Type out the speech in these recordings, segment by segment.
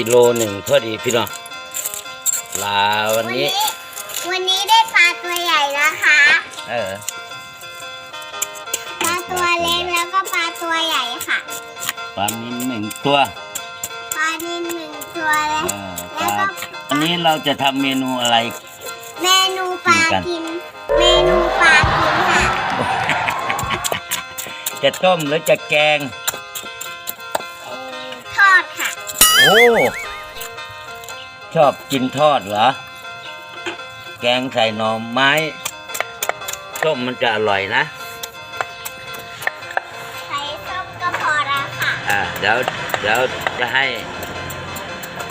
กิโลหนึ่งพอดีพี่น้องปลาวันนี้ วันนี้ได้ปลาตัวใหญ่นะคะ เออ ปลาตัวเล็กแล้วก็ปลาตัวใหญ่ค่ะ ปลานินหนึ่งตัว ปลานินหนึ่งตัวแล้วเออปแล้วลาก็อันนี้เราจะทำเมนูอะไร เมนูปลากิน เมนูปลากินค่ะ จะต้มหรือจะแกง โอ้ ชอบกินทอดเหรอ แกงใส่หน่อไม้ต้มมันจะอร่อยนะใช้ส้มก็พอแล้วค่ะอ่าเดี๋ยวเดี๋ยวจะให้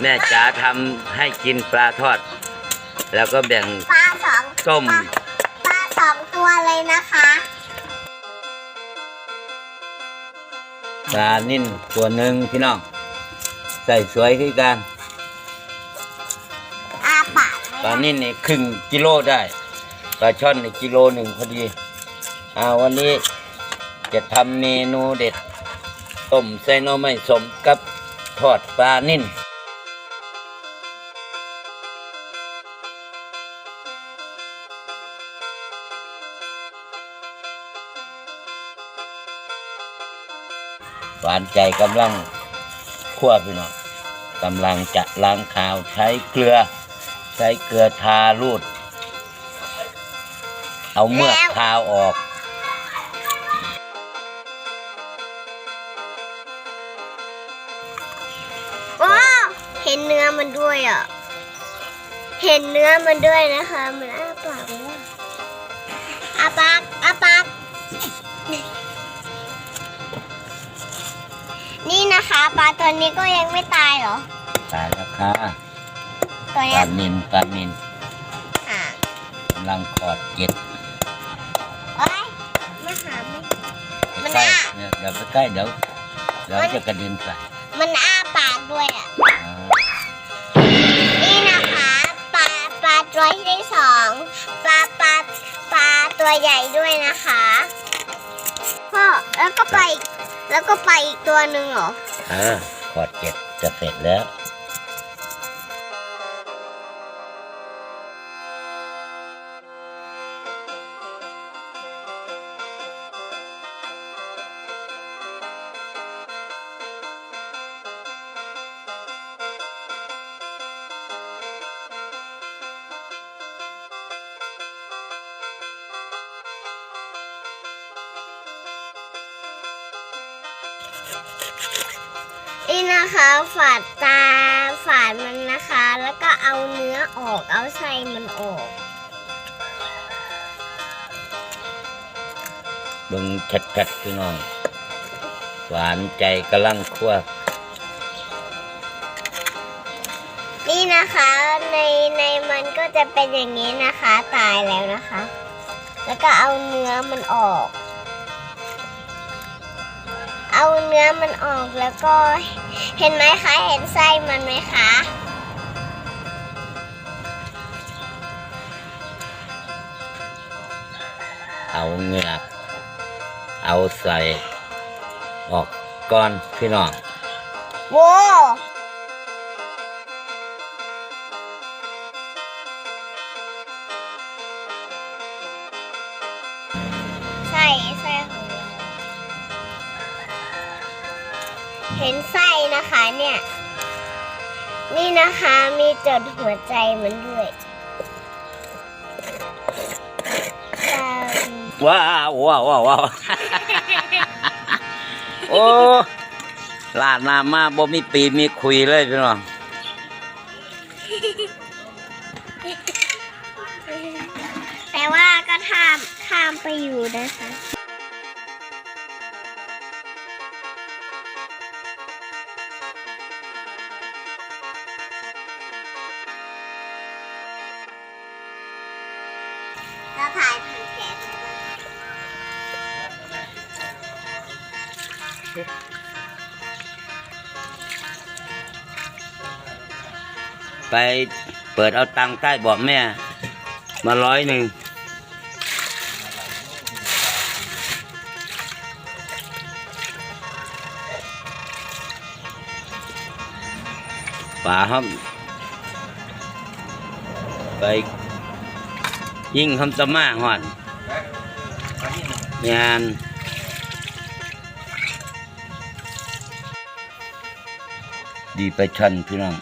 แม่จ๋าทำให้กินปลาทอด แล้วก็แบ่งปลาสองส้ม ปลาปลาสองตัวเลยนะคะปลานิ่นตัวหนึ่งพี่น้อง ใส่สวยขึ้นกันอาปากปลานิ่นนี่ครึ่งกิโลได้ปลาช่อนนี่กิโลหนึ่งพอดีอ่าวันนี้จะทำเมนูเด็ดต้มใส่หน่อไม้สมกับทอดปลานิ่นหวานใจกำลัง คั่วพี่น้องกำลังจะล้างขาวใช้เกลือ ใช้เกลือทารูด เอาเมือกขาวออกโอ้เห็นเนื้อมันด้วยอะ เห็นเนื้อมันด้วยนะคะ มันอ้าปากเลยอาปาก นี่นะคะปลาตัวนี้ก็ยังไม่ตายเหรอ ตายแล้วค่ะตัวปเนี้ลายนินปลานินอะกำลังขอดเกล็ดโอ้ยไม่หาไม่ มันใกล้น่ะๆเนี่ยเดี๋ยวไปใกล้เดี๋ยวเดี๋ยวจะกระเด็นใส่มันอ้าปากด้วยอะอ่านี่นะคะปลาปลาตัวที่สองปลาปลาปลาตัวใหญ่ด้วยนะคะพ่อแล้วก็ไปอีก แล้วก็ไปอีกตัวหนึ่งเหรออ่าขอดเก็บจะเสร็จแล้ว นี่นะคะฝาดตาฝาดมันนะคะ แล้วก็เอาเนื้อออกเอาไส้มันออกเบิ่งชัดๆพี่น้อง หวานใจกำลังคั่วนี่นะคะในในมันก็จะเป็นอย่างนี้นะคะ ตายแล้วนะคะ แล้วก็เอาเนื้อมันออก เอาเนื้อมันออกแล้วก็ เห็นไหมคะ เห็นไส้มันไหมคะเอาเหงือกเอาใส่ออกก่อนพี่น้องโว้ไส้ไส้ของเราเห็นไส้ นะคะเนี่ย นี่นะคะมีจดหัวใจมันด้วยตามว้าวว้าวว้าวว้าวโอ้ลาดน้ำมาบ่มีปีมีคุยเลยพี่น้องแต่ว่าก็ข้ามข้ามไปอยู่นะคะ ไปเปิดเอาตังใต้บอกแม่ มาร้อยหนึ่งป่าห้องไปยิ่งคำสมาหอนงาน ดีไปชันพี่น้อง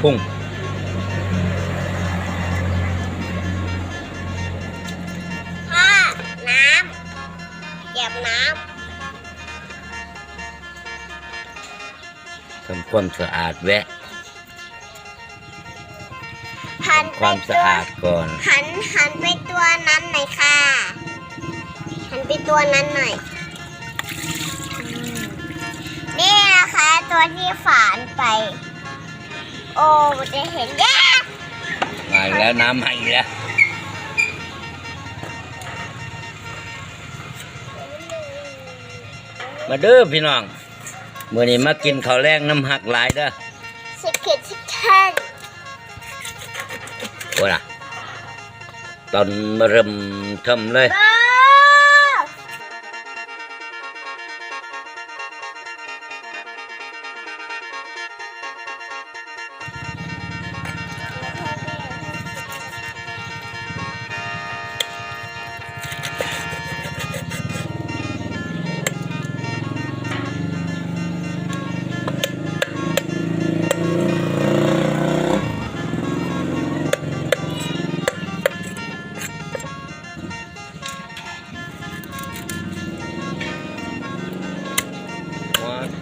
พุ่งพ่อน้ำเหยียบน้ทำความสะอาดแวะ ความสะอาดก่อน หันหันไปตัวนั้นหน่อยค่ะ หันไปตัวนั้นหน่อย นี่นะคะตัวที่ฝานไป โอ้จะเห็นแย่มาอีกแล้วน้ำมาอีกแล้วมาเด้อพี่น้องมื่อนี้มากินข้าวแรงน้ำหักหลายเด้อสกิดชิคเทน โอ้ล่ะตอนเริ่มทำเลย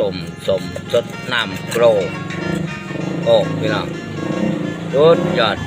ต้มสมสดน้ำโกรกโอ้พี่น้องสุดยอด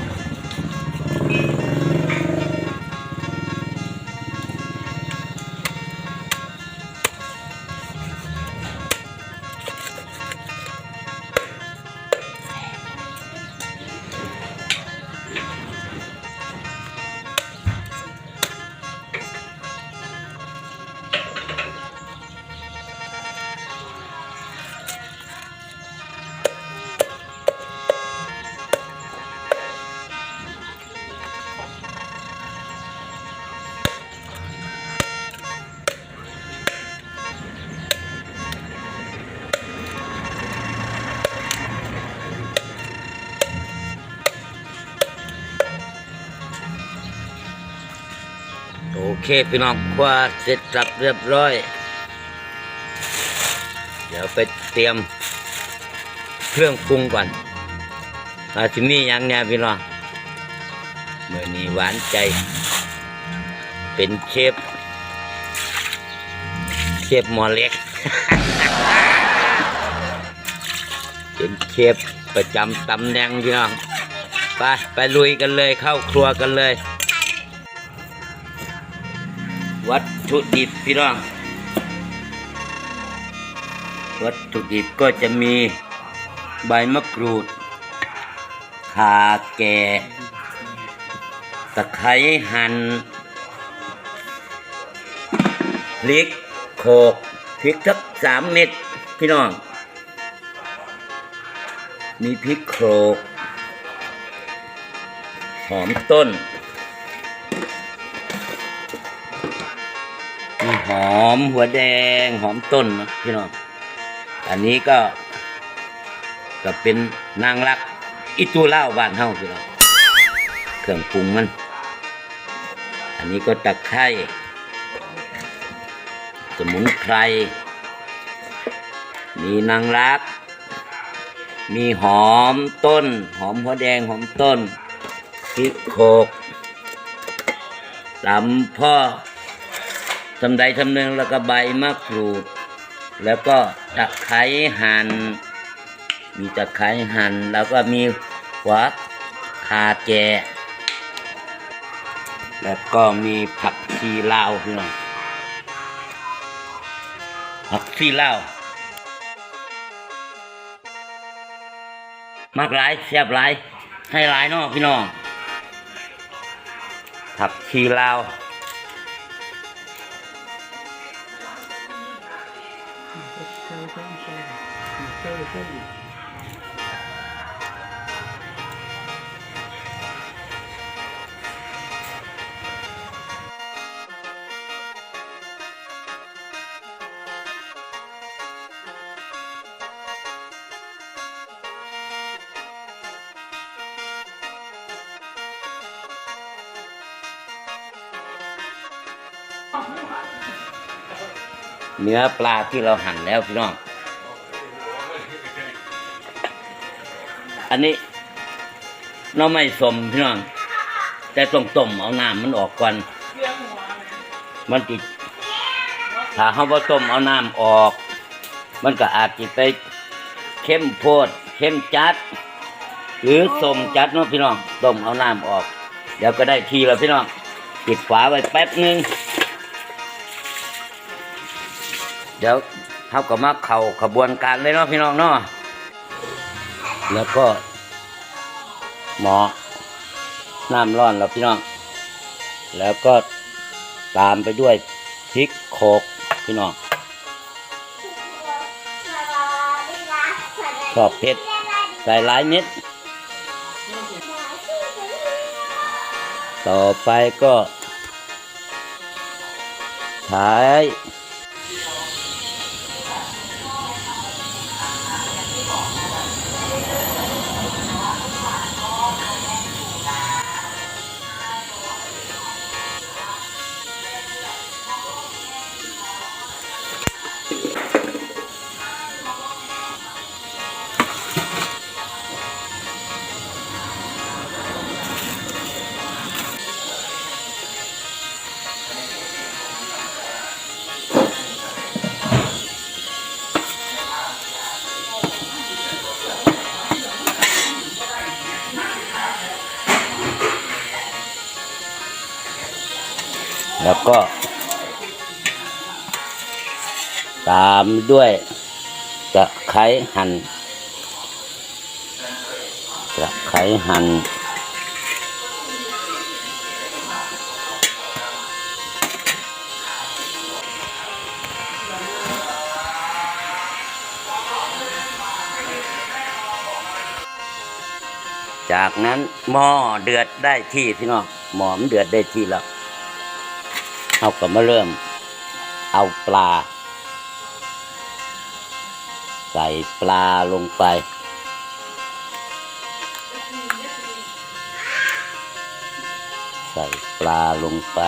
เคพี่น้องคว้าเสร็จสับเรียบร้อย เดี๋ยวไปเตรียมเครื่องปรุงก่อนอาชิมีหยังเนี่ยพี่น้องเมื่อนี้หวานใจ เป็นเชฟเชฟมอเล็ก เป็นเชฟประจำตำแหน่งพี่น้องไปไปลุยกันเลยเข้าครัวกันเลย ถุดิบพี่น้อง วัตถุดิบก็จะมีใบมะกรูดข่าแก่ตะไคร้หั่นพริกโขกพริกสักสามเม็ดพี่น้อง มีพริกโขลกหอมต้น หอมหัวแดงหอมต้นนะพี่น้อง อันนี้ก็ ก็เป็นนางรักอิตูเล่าบ้านเฮาพี่น้อง เครื่องปรุงมัน อันนี้ก็ตะไคร้สมุนไพร มีนางรัก มีหอมต้น หอมหัวแดงหอมต้นพริกโขกตำพ่อ ทำใดทำหนึ่งแล้วก็ใบมะกรูด แล้วก็ตะไคร้หั่นมีตะไคร้หั่นแล้วก็มีหัวคาแกแล้วก็มีผักชีลาวพี่น้องผักชีลาวมากหลายแซ่บหลายให้หลายนาะพี่น้องผักชีลาว Thank you. เนื้อปลาที่เราหั่นแล้วพี่น้อง อันนี้เราไม่สมพี่น้อง แต่ต้องต้มเอาน้ำมันออกก่อนมันติดถ้าเขาบ่าต้มเอาน้ำออก มันก็อาจจะไปเข้มโพดเข้มจัด หรือสมจัดเนาะพี่น้องต้มเอาน้ำออก เดี๋ยวก็ได้ทีแล้วพี่น้องปิดฝาไว้แป๊บหนึง เดี๋ยวเขาก็มาเข้าขบวนการเลยเนาะพี่น้องเนาะแล้วก็ หมอน้ำร้อนแล้วพี่น้อง แล้วก็ตามไปด้วยพริกโขกพี่น้องชอบเผ็ดใส่หลายเม็ดต่อไปก็ใช้ามด้วยตะไคร้หั่นตะไคร้หั่นจากนั้นหม้อเดือดได้ที่พี่น้องหม้อมเดือดได้ที่แล้วเราก็มาเริ่มเอาปลา ใส่ปลาลงไป ใส่ปลาลงไป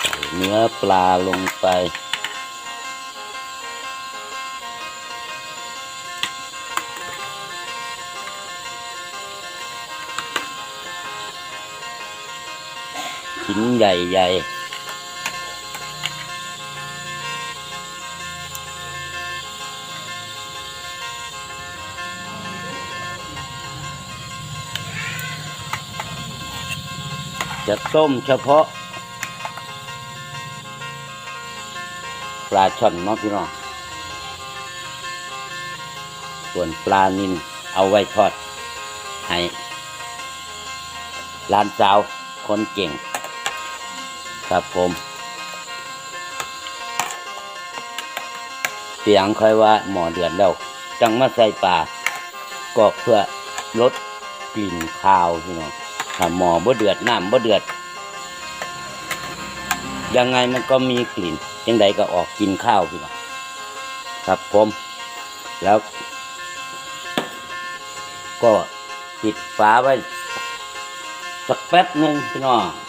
ใส่เนื้อปลาลงไป ชิ้นใหญ่ๆจะต้มเฉพาะ ปลาช่อนเนาะพี่น้อง ส่วนปลานินเอาไว้ทอด ให้หลานสาวคนเก่ง ครับผม เสียงค่อยว่าหมอเดือดแล้ว จังมาใส่ปลาก็เพื่อลดกลิ่นคาวพี่น้องถ้าหมอบ่เดือดน้ำบ่เดือด ยังไงมันก็มีกลิ่นยังใดก็ออกกินข้าวพี่น้องครับผม แล้ว ก็ปิดฝาไว้สักแป๊บหนึ่งพี่น้อง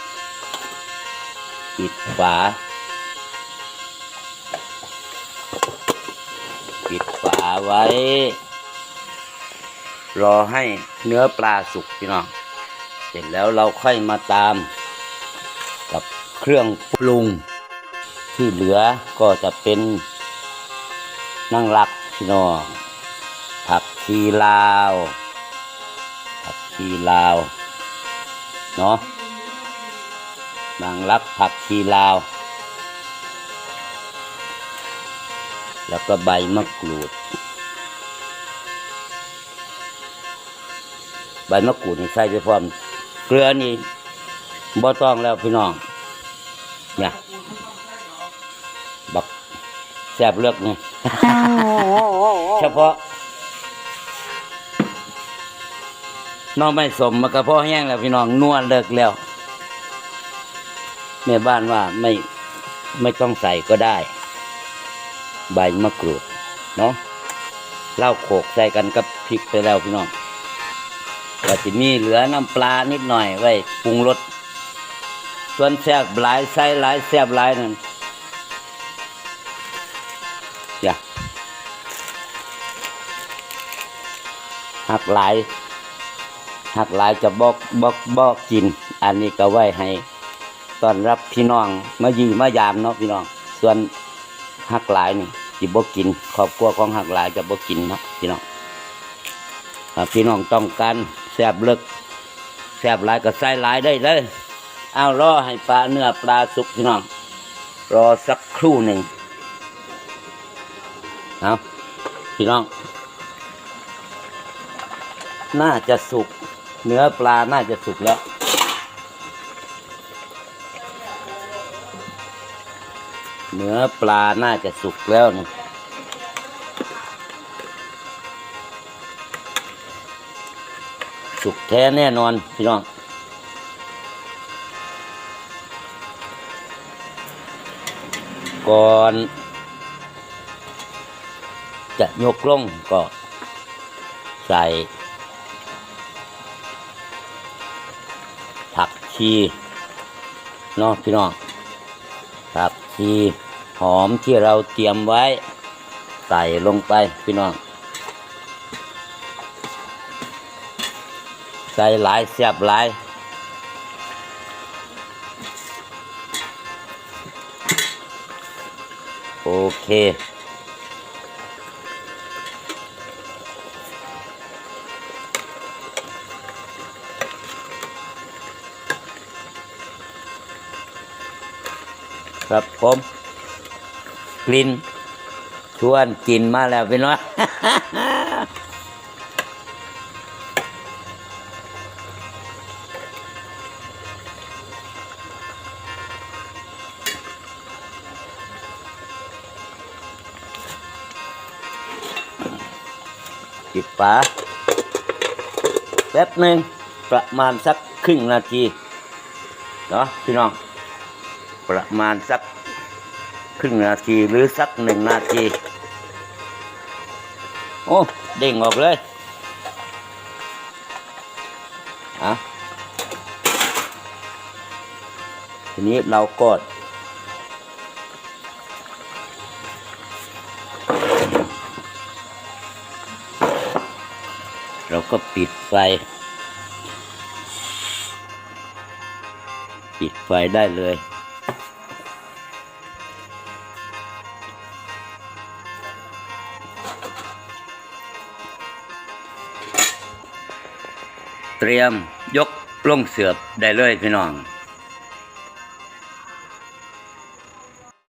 ปิดฝา ปิดฝาไว้ รอให้เนื้อปลาสุกพี่น้อง เสร็จแล้วเราค่อยมาตาม กับเครื่องปรุง ที่เหลือก็จะเป็นนั่งรักพี่น้อง ผักชีลาว ผักชีลาว เนาะ นางรักผักชีลาว แล้วก็ใบมะกรูด ใบมะกรูดนี่ใส่ไปพร้อม เกลือนี่บ่ต้องแล้วพี่น้อง เนี่ย บักแซบเลือกนี่เฉพาะน้องไม่สมมันก็พอแห้งแล้วพี่น้องนวลเลิกแล้ว แม่บ้านว่าไม่ไม่ต้องใส่ก็ได้ ใบมะกรูดเนาะเหล้าโขกใส่กันกับพริกไปแล้วพี่น้องก็จะมีเหลือน้ำปลานิดหน่อยไว้ปรุงรสส่วนแซ่บหลายใส่หลายแซ่บหลายนั่นอย่าหักหลายหักหลายจะบอกบอกบอกกิน อันนี้ก็ไว้ให้ ตอนรับพี่น้องมายืมมายามเนาะพี่น้อง ส่วนหักหลายนี่จิบ่กินครอบครัวของหักหลายจะบกินเนาะพี่น้องพี่น้องต้องการแซบเลิกแซบหลายก็ใส่หลายได้เลยเอารอให้ปลาเนื้อปลาสุกพี่น้อง รอสักครู่หนึ่งเอาพี่น้อง น่าจะสุก เนื้อปลาน่าจะสุกแล้ว เนื้อปลาน่าจะสุกแล้วนะสุกแท้แน่นอนพี่น้องก่อนจะยกลงก็ใส่ผักชีเนาะพี่น้อง ชีหอมที่เราเตรียมไว้ ใส่ลงไปพี่น้อง ใส่หลายเสียบหลายโอเค ครับผมกลิ่นชวนกินมาแล้วพี่น้องปิดฝาแป๊บหนึ่งประมาณสักครึ่งนาทีเนาะพี่น้อง ประมาณสักครึ่งนาทีหรือสักหนึ่งนาที โอ้เด้งออกเลยอะทีนี้เรากดเราก็ปิดไฟ ปิดไฟได้เลย ตรียมยกลงเสือบได้เลยพี่น้อง